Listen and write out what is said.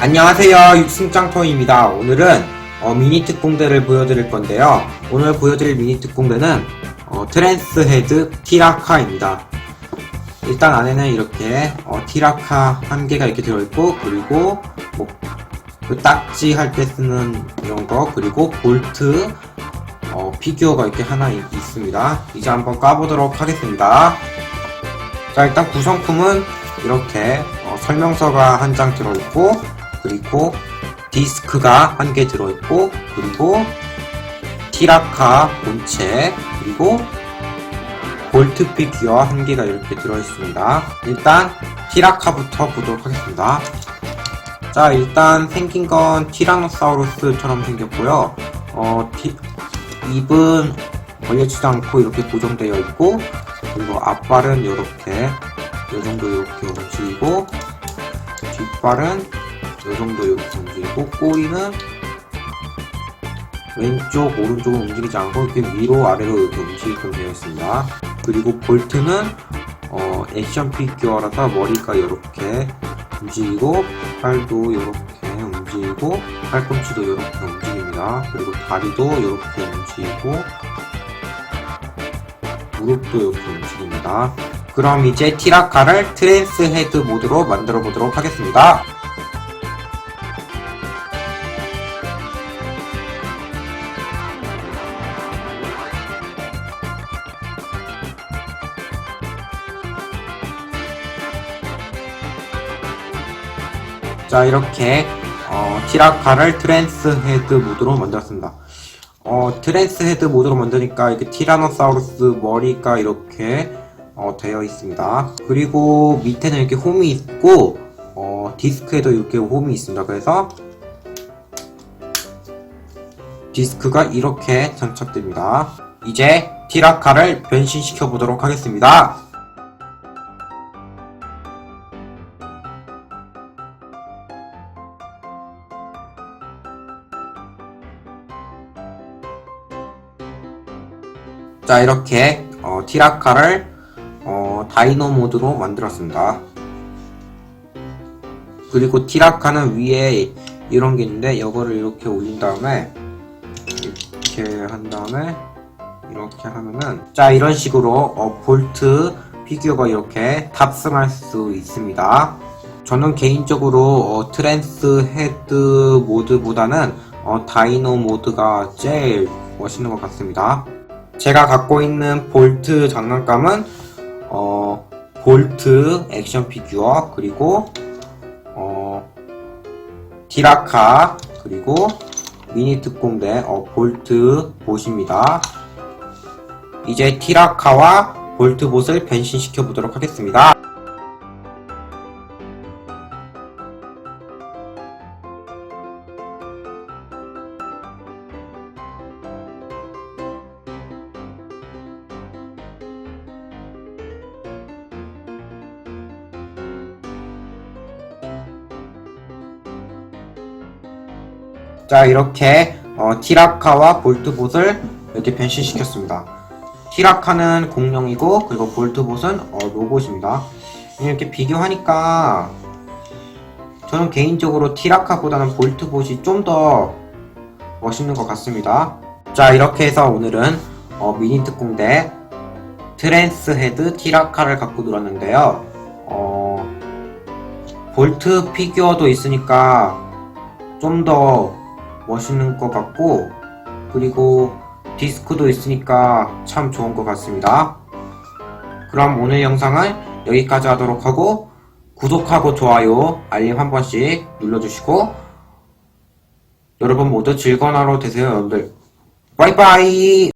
안녕하세요. 육승짱터입니다. 오늘은 어, 미니 특공대를 보여드릴 건데요. 오늘 보여드릴 미니 특공대는 어, 트랜스 헤드 티라카입니다. 일단 안에는 이렇게 어, 티라카 한 개가 이렇게 들어있고 그리고 뭐, 그 딱지 할 때 쓰는 이런 거 그리고 볼트 어, 피규어가 이렇게 하나 있, 있습니다. 이제 한번 까보도록 하겠습니다. 자 일단 구성품은 이렇게 어, 설명서가 한 장 들어있고 그리고 디스크가 한 개 들어있고 그리고 티라카 본체 그리고 볼트 피규어 한 개가 이렇게 들어있습니다. 일단 티라카부터 보도록 하겠습니다. 자 일단 생긴 건 티라노사우루스처럼 생겼고요. 어, 티- 입은 벌려지도 않고 이렇게 고정되어 있고 그리고 앞발은 이렇게 이 정도 이렇게 움직이고 뒷발은 이 정도 이렇게 움직이고 꼬리는 왼쪽 오른쪽은 움직이지 않고 이렇게 위로 아래로 이렇게 움직이게끔 되어 있습니다 그리고 볼트는 어, 액션 피규어라서 머리가 이렇게 움직이고 팔도 이렇게 움직이고 팔꿈치도 이렇게 움직입니다 그리고 다리도 이렇게 움직이고 무릎도 이렇게 움직입니다. 그럼 이제 티라카를 트랜스 헤드 모드로 만들어 보도록 하겠습니다. 자 이렇게 어, 티라카를 트랜스 헤드 모드로 만들었습니다. 어, 트랜스 헤드 모드로 만드니까 이렇게 티라노사우루스 머리가 이렇게 어, 되어 있습니다. 그리고 밑에는 이렇게 홈이 있고 어, 디스크에도 이렇게 홈이 있습니다. 그래서 디스크가 이렇게 장착됩니다. 이제 티라카를 변신시켜 보도록 하겠습니다. 자 이렇게 어, 티라카를 어, 다이노 모드로 만들었습니다. 그리고 티라카는 위에 이런 게 있는데 이거를 이렇게 올린 다음에 이렇게 한 다음에 이렇게 하면은 자 이런 식으로 어, 볼트 피규어가 이렇게 탑승할 수 있습니다. 저는 개인적으로 어, 트랜스 헤드 모드보다는 어, 다이노 모드가 제일 멋있는 것 같습니다. 제가 갖고 있는 볼트 장난감은 어, 볼트 액션 피규어 그리고 어, 티라카 그리고 미니 특공대 어, 볼트 봇입니다. 이제 티라카와 볼트 봇을 변신시켜 보도록 하겠습니다. 자 이렇게 어, 티라카와 볼트봇을 이렇게 변신시켰습니다. 티라카는 공룡이고 그리고 볼트봇은 어, 로봇입니다. 이렇게 비교하니까 저는 개인적으로 티라카보다는 볼트봇이 좀 더 멋있는 것 같습니다. 자 이렇게 해서 오늘은 어, 미니 특공대 트랜스 헤드 티라카를 갖고 놀았는데요. 어, 볼트 피규어도 있으니까 좀더 멋있는 것 같고 그리고 디스크도 있으니까 참 좋은 것 같습니다. 그럼 오늘 영상은 여기까지 하도록 하고 구독하고 좋아요 알림 한 번씩 눌러주시고 여러분 모두 즐거운 하루 되세요 여러분들 바이바이